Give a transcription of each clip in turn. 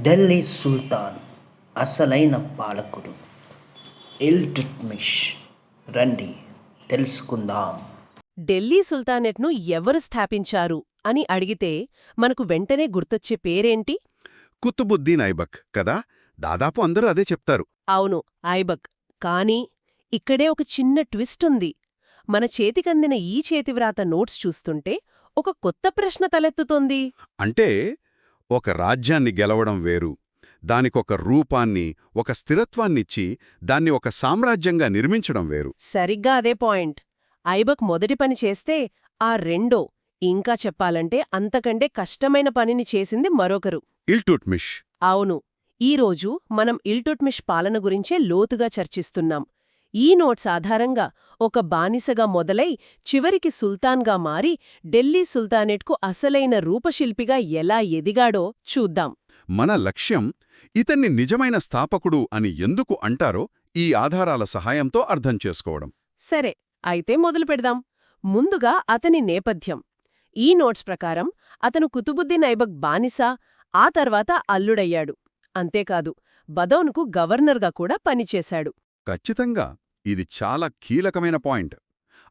ఢిల్లీ సుల్తాన్ అసలైన పాలకుడు. ఇల్టుట్మిష్ రండి తెలుసుకుందాం. ఢిల్లీ సుల్తానెట్ను ఎవరు స్థాపించారు అని అడిగితే మనకు వెంటనే గుర్తొచ్చే పేరేంటి? కుతుబుద్దీన్ ఐబక్ కదా? దాదాపు అందరూ అదే చెప్తారు. అవును ఐబక్. కానీ ఇక్కడే ఒక చిన్న ట్విస్ట్ ఉంది. మన చేతికందిన ఈ చేతివ్రాత నోట్స్ చూస్తుంటే ఒక కొత్త ప్రశ్న తలెత్తుతోంది. అంటే ఒక రాజ్యాన్ని గెలవడం వేరు. దానికొక రూపాన్ని ఒక స్థిరత్వాన్నిచ్చి దాన్ని ఒక సామ్రాజ్యంగా నిర్మించడం వేరు. సరిగ్గా అదే పాయింట్. ఐబక్ మొదటి పని చేస్తే ఆ రెండో ఇంకా చెప్పాలంటే అంతకంటే కష్టమైన పనిని చేసింది మరొకరు. ఇల్టుట్మిష్ అవును ఈరోజు మనం ఇల్టుట్మిష్ పాలన గురించే లోతుగా చర్చిస్తున్నాం. ఈ నోట్స్ ఆధారంగా ఒక బానిసగా మొదలై చివరికి సుల్తాన్గా మారి ఢిల్లీ సుల్తానేట్కు అసలైన రూపశిల్పిగా ఎలా ఎదిగాడో చూద్దాం. మన లక్ష్యం ఇతన్ని నిజమైన స్థాపకుడు అని ఎందుకు అంటారో ఈ ఆధారాల సహాయంతో అర్థం చేసుకోవడం. సరే అయితే మొదలు పెడదాం. ముందుగా అతని నేపథ్యం. ఈ నోట్స్ ప్రకారం అతను కుతుబుద్దీన్ ఐబక్ బానిస ఆ తర్వాత అల్లుడయ్యాడు. అంతేకాదు బదౌన్కు గవర్నర్గా కూడా పనిచేశాడు. ఖచ్చితంగా. ఇది చాలా కీలకమైన పాయింట్.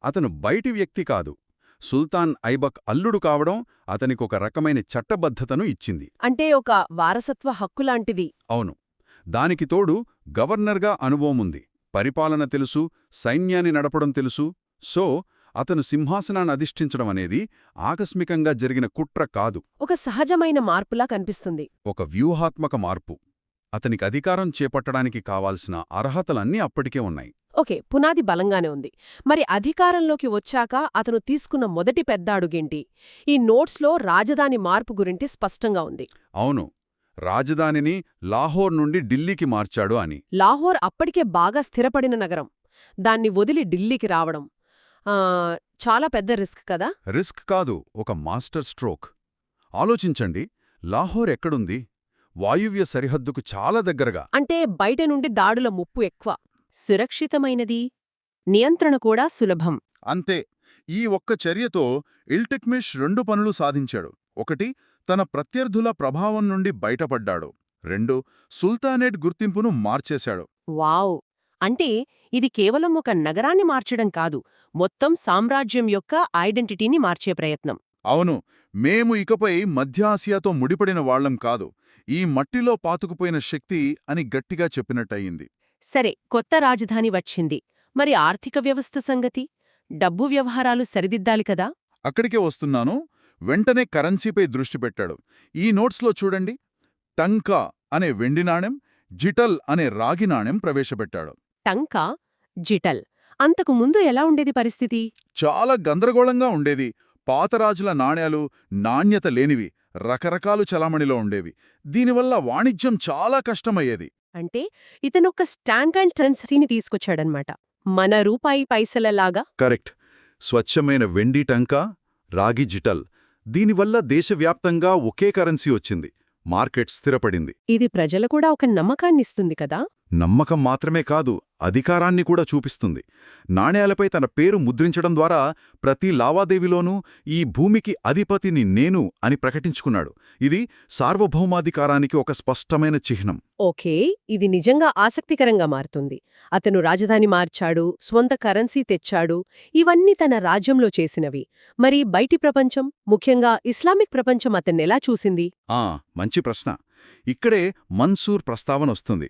అతను బయటి వ్యక్తి కాదు. సుల్తాన్ ఐబక్ అల్లుడు కావడం అతనికొక రకమైన చట్టబద్ధతను ఇచ్చింది. అంటే ఒక వారసత్వ హక్కులాంటిది అవును. దానికి తోడు గవర్నర్గా అనుభవముంది పరిపాలన తెలుసు సైన్యాన్ని నడపడం తెలుసు. సో అతను సింహాసనాన్ని అధిష్ఠించడం అనేది ఆకస్మికంగా జరిగిన కుట్ర కాదు. ఒక సహజమైన మార్పులా కనిపిస్తుంది. ఒక వ్యూహాత్మక మార్పు. అతనికి అధికారం చేపట్టడానికి కావాల్సిన అర్హతలన్నీ అప్పటికే ఉన్నాయి. ఓకే పునాది బలంగానే ఉంది. మరి అధికారంలోకి వచ్చాక అతను తీసుకున్న మొదటి పెద్ద అడుగేంటి? ఈ నోట్స్లో రాజధాని మార్పు గురించి స్పష్టంగా ఉంది. అవును. రాజధానిని లాహోర్ నుండి ఢిల్లీకి మార్చాడు అని. లాహోర్ అప్పటికే బాగా స్థిరపడిన నగరం. దాన్ని వదిలి ఢిల్లీకి రావడం. చాలా పెద్ద రిస్క్ కదా? రిస్క్ కాదు ఒక మాస్టర్ స్ట్రోక్. ఆలోచించండి లాహోర్ ఎక్కడుంది? వాయువ్య సరిహద్దుకు చాలా దగ్గరగా. అంటే బయట నుండి దాడుల ముప్పు ఎక్కువ. సురక్షితమైనది. నియంత్రణ కూడా సులభం. అంతే. ఈ ఒక్క చర్యతో ఇల్టిక్మిష్ రెండు పనులు సాధించాడు. ఒకటి తన ప్రత్యర్థుల ప్రభావం నుండి బయటపడ్డాడు. రెండు సుల్తానేట్ గుర్తింపును మార్చేశాడు. వావ్! అంటే ఇది కేవలం ఒక నగరాన్ని మార్చడం కాదు మొత్తం సామ్రాజ్యం యొక్క ఐడెంటిటీని మార్చే ప్రయత్నం. అవును. మేము ఇకపై మధ్య ఆసియాతో ముడిపడిన వాళ్ళం కాదు. ఈ మట్టిలో పాతుకుపోయిన శక్తి అని గట్టిగా చెప్పినట్టయింది. సరే కొత్త రాజధాని వచ్చింది. మరి ఆర్థిక వ్యవస్థ సంగతి? డబ్బు వ్యవహారాలు సరిదిద్దాలి కదా? అక్కడికే వస్తున్నాను. వెంటనే కరెన్సీపై దృష్టి పెట్టాడు. ఈ నోట్స్లో చూడండి. టంకా అనే వెండి నాణెం జిటల్ అనే రాగి నాణెం ప్రవేశపెట్టాడు. టంకా? జిటల్. అంతకు ముందు ఎలా ఉండేది పరిస్థితి? చాలా గందరగోళంగా ఉండేది. పాతరాజుల నాణేలు నాణ్యత లేనివి రకరకాలు చలామణిలో ఉండేవి. దీనివల్ల వాణిజ్యం చాలా కష్టమయ్యేది. అంటే ఇతనొక్క స్టాంక్ అండ్ కరెన్సీని తీసుకొచ్చాడనమాట. మన రూపాయి పైసలలాగా. కరెక్ట్. స్వచ్ఛమైన వెండి టంకా రాగి జిటల్. దీనివల్ల దేశవ్యాప్తంగా ఒకే కరెన్సీ వచ్చింది. మార్కెట్ స్థిరపడింది. ఇది ప్రజలు కూడా ఒక నమ్మకాన్నిస్తుంది కదా? నమ్మకం మాత్రమే కాదు అధికారాన్ని కూడా చూపిస్తుంది. నాణేలపై తన పేరు ముద్రించడం ద్వారా ప్రతి లావాదేవీలోనూ ఈ భూమికి అధిపతిని నేను అని ప్రకటించుకున్నాడు. ఇది సార్వభౌమాధికారానికి ఒక స్పష్టమైన చిహ్నం. ఓకే ఇది నిజంగా ఆసక్తికరంగా మారుతుంది. అతను రాజధాని మార్చాడు స్వంత కరెన్సీ తెచ్చాడు ఇవన్నీ తన రాజ్యంలో చేసినవి. మరి బయటి ప్రపంచం ముఖ్యంగా ఇస్లామిక్ ప్రపంచం అతన్నెలా చూసింది? ఆ మంచి ప్రశ్న. ఇక్కడే మన్సూర్ ప్రస్తావన వస్తుంది.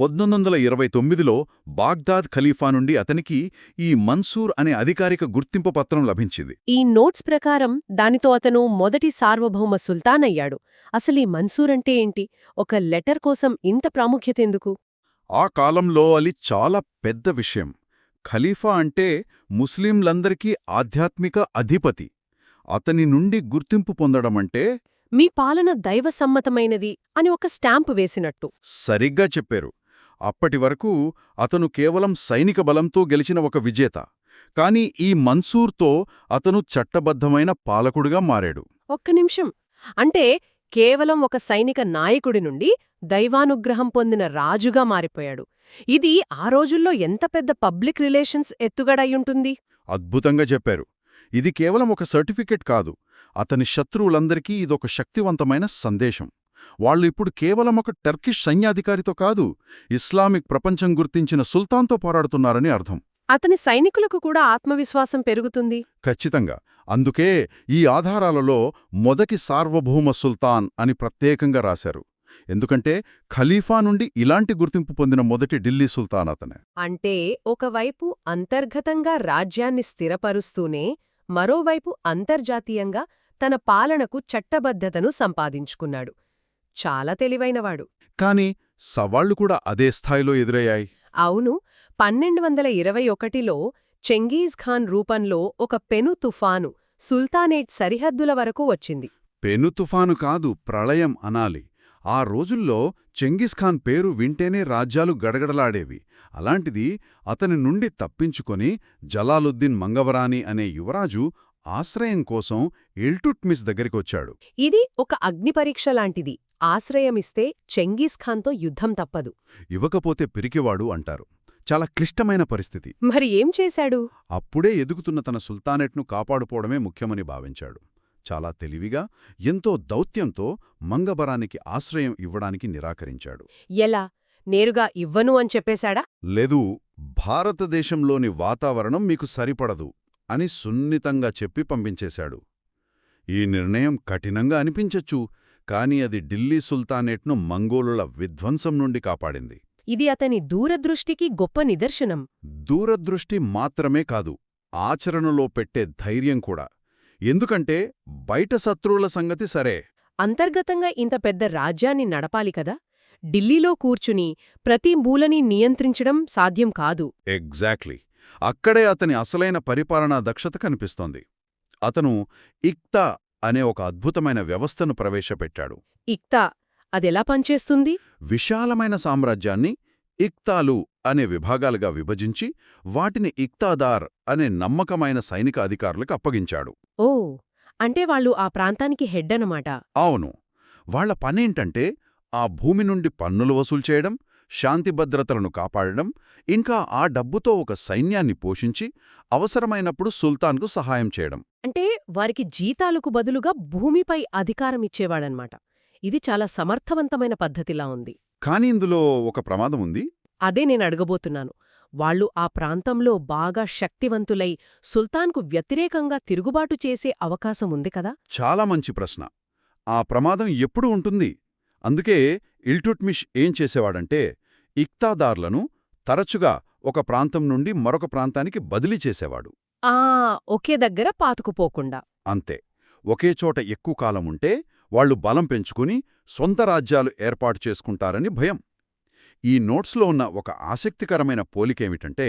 పొద్దున్నొందల ఇరవై తొమ్మిదిలో బాగ్దాద్ ఖలీఫా నుండి అతనికి ఈ మన్సూర్ అనే అధికారిక గుర్తింపు పత్రం లభించింది. ఈ నోట్స్ ప్రకారం దానితో అతను మొదటి సార్వభౌమ సుల్తాన్ అయ్యాడు అసలీ మన్సూర్ అంటే ఏంటి? ఒక లెటర్ కోసం ఇంత ప్రాముఖ్యత ఎందుకు? ఆ కాలంలో అది చాలా పెద్ద విషయం. ఖలీఫా అంటే ముస్లింలందరికీ ఆధ్యాత్మిక అధిపతి. అతని నుండి గుర్తింపు పొందడమంటే మీ పాలన దైవసమ్మతమైనది అని ఒక స్టాంపు వేసినట్టు. సరిగ్గా చెప్పారు. అప్పటి వరకు అతను కేవలం సైనిక బలంతో గెలిచిన ఒక విజేత. కాని ఈ మన్సూర్తో అతను చట్టబద్ధమైన పాలకుడిగా మారాడు. ఒక్క నిమిషం. అంటే కేవలం ఒక సైనిక నాయకుడి నుండి దైవానుగ్రహం పొందిన రాజుగా మారిపోయాడు. ఇది ఆ రోజుల్లో ఎంత పెద్ద పబ్లిక్ రిలేషన్స్ ఎత్తుగడయ్యుంటుంది అద్భుతంగా చెప్పారు. ఇది కేవలం ఒక సర్టిఫికెట్ కాదు. అతని శత్రువులందరికీ ఇదొక శక్తివంతమైన సందేశం. వాళ్ళు ఇప్పుడు కేవలం ఒక టర్కిష్ సైన్యాధికారితో కాదు ఇస్లామిక్ ప్రపంచం గుర్తించిన సుల్తాన్తో పోరాడుతున్నారని అర్థం. అతని సైనికులకు కూడా ఆత్మవిశ్వాసం పెరుగుతుంది. ఖచ్చితంగా. అందుకే ఈ ఆధారాలలో మొదటి సార్వభౌమ సుల్తాన్ అని ప్రత్యేకంగా రాశారు. ఎందుకంటే ఖలీఫా నుండి ఇలాంటి గుర్తింపు పొందిన మొదటి ఢిల్లీ సుల్తాన్ అతనే. అంటే ఒకవైపు అంతర్గతంగా రాజ్యాన్ని స్థిరపరుస్తూనే మరోవైపు అంతర్జాతీయంగా తన పాలనకు చట్టబద్ధతను సంపాదించుకున్నాడు. చాలా తెలివైనవాడు. కాని సవాళ్ళు కూడా అదే స్థాయిలో ఎదురయ్యాయి. అవును పన్నెండు వందల ఇరవై ఒకటిలో చెంగీజ్ ఖాన్ రూపంలో ఒక పెను తుఫాను సుల్తానేట్ సరిహద్దుల వరకు వచ్చింది. పెను తుఫాను కాదు ప్రళయం అనాలి. ఆ రోజుల్లో చెంగిస్ఖాన్ పేరు వింటేనే రాజ్యాలు గడగడలాడేవి. అలాంటిది అతని నుండి తప్పించుకొని జలాలుద్దీన్ మంగవరాని అనే యువరాజు ఆశ్రయం కోసం ఇల్టుట్మిస్ దగ్గరికొచ్చాడు ఇది ఒక అగ్నిపరీక్ష లాంటిది. ఆశ్రయమిస్తే చెంగీజ్ ఖాన్తో యుద్ధం తప్పదు. ఇవ్వకపోతే పిరికివాడు అంటారు. చాలా క్లిష్టమైన పరిస్థితి. మరి ఏం చేశాడు? అప్పుడే ఎదుగుతున్న తన సుల్తానెట్ను కాపాడుకోవడమే ముఖ్యమని భావించాడు. చాలా తెలివిగా ఎంతో దౌత్యంతో మంగబరానికి ఆశ్రయం ఇవ్వడానికి నిరాకరించాడు. ఎలా? నేరుగా ఇవ్వను అని చెప్పేశాడా? లేదు భారతదేశంలోని వాతావరణం మీకు సరిపడదు. అని సున్నితంగా చెప్పి పంపించేశాడు. ఈ నిర్ణయం కఠినంగా అనిపించచ్చు కాని అది ఢిల్లీ సుల్తానేట్ను మంగోలుల విధ్వంసం నుండి కాపాడింది. ఇది అతని దూరదృష్టికి గొప్ప నిదర్శనం. దూరదృష్టి మాత్రమే కాదు ఆచరణలో పెట్టే ధైర్యం కూడా. ఎందుకంటే బయట శత్రువుల సంగతి సరే. అంతర్గతంగా ఇంత పెద్ద రాజ్యాన్ని నడపాలి కదా? ఢిల్లీలో కూర్చుని ప్రతి మూలని నియంత్రించడం సాధ్యం కాదు. ఎగ్జాక్ట్లీ. అక్కడే అతని అసలైన పరిపాలనా దక్షత కనిపిస్తోంది. అతను ఇక్తా అనే ఒక అద్భుతమైన వ్యవస్థను ప్రవేశపెట్టాడు. ఇక్తా అదెలా పనిచేస్తుంది? విశాలమైన సామ్రాజ్యాన్ని ఇక్తాలు అనే విభాగాలుగా విభజించి వాటిని ఇక్తాదార్ అనే నమ్మకమైన సైనిక అధికారులకు అప్పగించాడు. ఓ అంటే వాళ్ళు ఆ ప్రాంతానికి హెడ్ అనమాట అవును. వాళ్ళ పనేంటంటే ఆ భూమి నుండి పన్నులు వసూలు చేయడం శాంతి భద్రతలను కాపాడడం ఇంకా ఆ డబ్బుతో ఒక సైన్యాన్ని పోషించి అవసరమైనప్పుడు సుల్తాన్కు సహాయం చేయడం. అంటే వారికి జీతాలకు బదులుగా భూమిపై అధికారం ఇచ్చేవాడనమాట ఇది చాలా సమర్థవంతమైన పద్ధతిలా ఉంది. కాని ఇందులో ఒక ప్రమాదం ఉంది. అదే నేను అడగబోతున్నాను. వాళ్ళు ఆ ప్రాంతంలో బాగా శక్తివంతులై సుల్తాన్కు వ్యతిరేకంగా తిరుగుబాటు చేసే అవకాశం ఉంది కదా? చాలా మంచి ప్రశ్న. ఆ ప్రమాదం ఎప్పుడు ఉంటుంది? అందుకే ఇల్టుట్మిష్ ఏం చేసేవాడంటే ఇక్తాదార్లను తరచుగా ఒక ప్రాంతం నుండి మరొక ప్రాంతానికి బదిలీ చేసేవాడు. ఆ ఒకే దగ్గర పాతుకుపోకుండా అంతే. ఒకే చోట ఎక్కువ కాలం ఉంటే వాళ్ళు బలం పెంచుకుని సొంత రాజ్యాలు ఏర్పాటు చేసుకుంటారని భయం. ఈ నోట్స్లో ఉన్న ఒక ఆసక్తికరమైన పోలికేమిటంటే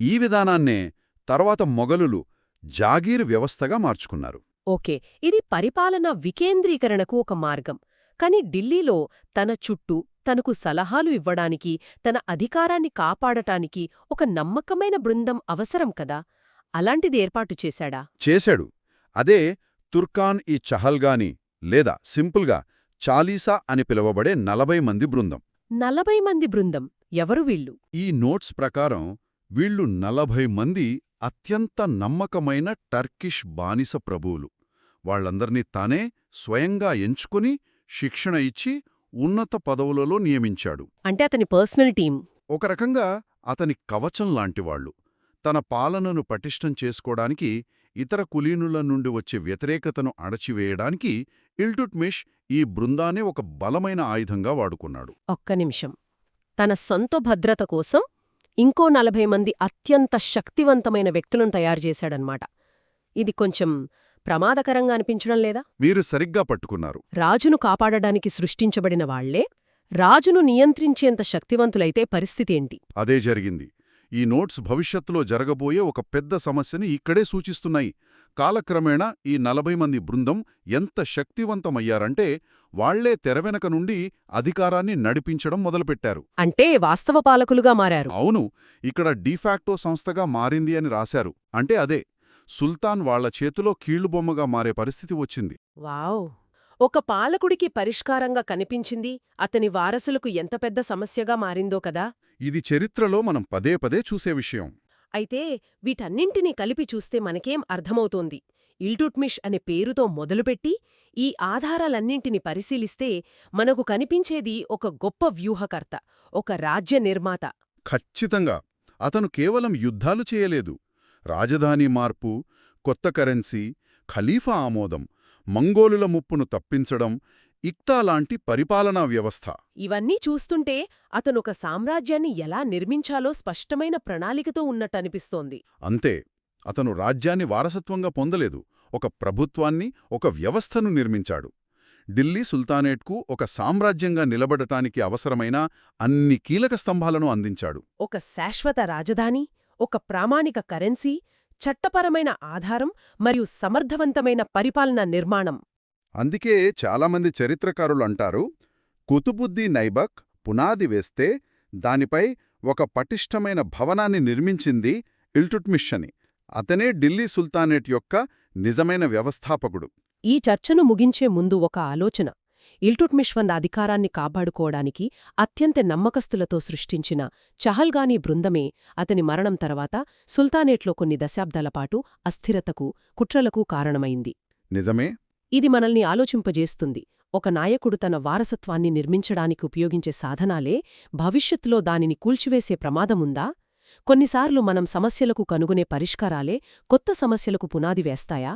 ఈ విధానాన్నే తర్వాత మొఘలులు జాగీర్ వ్యవస్థగా మార్చుకున్నారు. ఓకే. ఇది పరిపాలన వికేంద్రీకరణకు ఒక మార్గం. కాని ఢిల్లీలో తన చుట్టూ తనకు సలహాలు ఇవ్వడానికి తన అధికారాన్ని కాపాడటానికి ఒక నమ్మకమైన బృందం అవసరం కదా? అలాంటిది ఏర్పాటు చేశాడా? చేశాడు. అదే తుర్కాన్ ఈ చహల్గాని లేదా సింపుల్గా చాలీసా అని పిలువబడే నలభై మంది బృందం. నలభై మంది బృందం. ఎవరు వీళ్ళు? ఈ నోట్స్ ప్రకారం వీళ్ళు నలభై మంది అత్యంత నమ్మకమైన టర్కిష్ బానిస ప్రభువులు. వాళ్ళందర్నీ తానే స్వయంగా ఎంచుకుని శిక్షణ ఇచ్చి ఉన్నత పదవులలో నియమించాడు. అంటే అతని పర్సనల్ టీం ఒక రకంగా అతని కవచం లాంటివాళ్ళు తన పాలనను పటిష్టం చేసుకోవడానికి ఇతర కులీనుల నుండి వచ్చే వ్యతిరేకతను అణచివేయడానికి ఇల్టుట్మిష్ ఈ బృందాన్ని ఒక బలమైన ఆయుధంగా వాడుకున్నాడు. ఒక్క నిమిషం. తన సొంత భద్రత కోసం ఇంకో నలభై మంది అత్యంత శక్తివంతమైన వ్యక్తులను తయారుచేశాడనమాట ఇది కొంచెం ప్రమాదకరంగా అనిపించడం లేదా? మీరు సరిగ్గా పట్టుకున్నారు. రాజును కాపాడడానికి సృష్టించబడిన వాళ్ళే రాజును నియంత్రించేంత శక్తివంతులైతే పరిస్థితేంటి అదే జరిగింది. ఈ నోట్స్ భవిష్యత్తులో జరగబోయే ఒక పెద్ద సమస్యని ఇక్కడే సూచిస్తున్నాయి. కాలక్రమేణా ఈ నలభై మంది బృందం ఎంత శక్తివంతమయ్యారంటే వాళ్ళే తెరవెనక నుండి అధికారాన్ని నడిపించడం మొదలుపెట్టారు. అంటే వాస్తవ పాలకులుగా మారారు. అవును ఇక్కడ డిఫాక్టో సంస్థగా మారింది అని రాశారు. అంటే అదే సుల్తాన్ వాళ్ళ చేతిలో కీళ్ళుబొమ్మగా మారే పరిస్థితి వచ్చింది. వావ్! ఒక పాలకుడికి పరిష్కారంగా కనిపించింది అతని వారసులకు ఎంత పెద్ద సమస్యగా మారిందో కదా! ఇది చరిత్రలో మనం పదే పదే చూసే విషయం. అయితే వీటన్నింటినీ కలిపి చూస్తే మనకేం అర్థమవుతోంది? ఇల్టుట్మిష్ అనే పేరుతో మొదలుపెట్టి ఈ ఆధారాలన్నింటిని పరిశీలిస్తే మనకు కనిపించేది ఒక గొప్ప వ్యూహకర్త ఒక రాజ్య నిర్మాత. ఖచ్చితంగా! అతను కేవలం యుద్ధాలు చేయలేదు. రాజధాని మార్పు కొత్త కరెన్సీ ఖలీఫా ఆమోదం మంగోలుల ముప్పును తప్పించడం ఇక్తా లాంటి పరిపాలనా వ్యవస్థ. ఇవన్నీ చూస్తుంటే అతనొక సామ్రాజ్యాన్ని ఎలా నిర్మించాలో స్పష్టమైన ప్రణాళికతో ఉన్నట్టనిపిస్తోంది. అంతే అతను రాజ్యాన్ని వారసత్వంగా పొందలేదు ఒక ప్రభుత్వాన్ని ఒక వ్యవస్థను నిర్మించాడు. ఢిల్లీ సుల్తానేట్కు ఒక సామ్రాజ్యంగా నిలబడటానికి అవసరమైన అన్ని కీలక స్తంభాలను అందించాడు. ఒక శాశ్వత రాజధాని ఒక ప్రామాణిక కరెన్సీ చట్టపరమైన ఆధారం మరియు సమర్థవంతమైన పరిపాలన నిర్మాణం. అందుకే చాలామంది చరిత్రకారులు అంటారు కుతుబుద్దీ నైబక్ పునాది వేస్తే దానిపై ఒక పటిష్టమైన భవనాన్ని నిర్మించింది ఇల్టుట్మిష్ అని అతనే ఢిల్లీ సుల్తానేట్ యొక్క నిజమైన వ్యవస్థాపకుడు. ఈ చర్చను ముగించే ముందు ఒక ఆలోచన. ఇల్టుట్మిష్వంద్ అధికారాన్ని కాపాడుకోవడానికి అత్యంత నమ్మకస్తులతో సృష్టించిన చహల్గానీ బృందమే అతని మరణం తర్వాత సుల్తానేట్లో కొన్ని దశాబ్దాల పాటు అస్థిరతకు కుట్రలకు కారణమైంది. నిజమే? ఇది మనల్ని ఆలోచింపజేస్తుంది. ఒక నాయకుడు తన వారసత్వాన్ని నిర్మించడానికి ఉపయోగించే సాధనాలే భవిష్యత్తులో దానిని కూల్చివేసే ప్రమాదముందా? కొన్నిసార్లు మనం సమస్యలకు కనుగొనే పరిష్కారాలే కొత్త సమస్యలకు పునాది వేస్తాయా?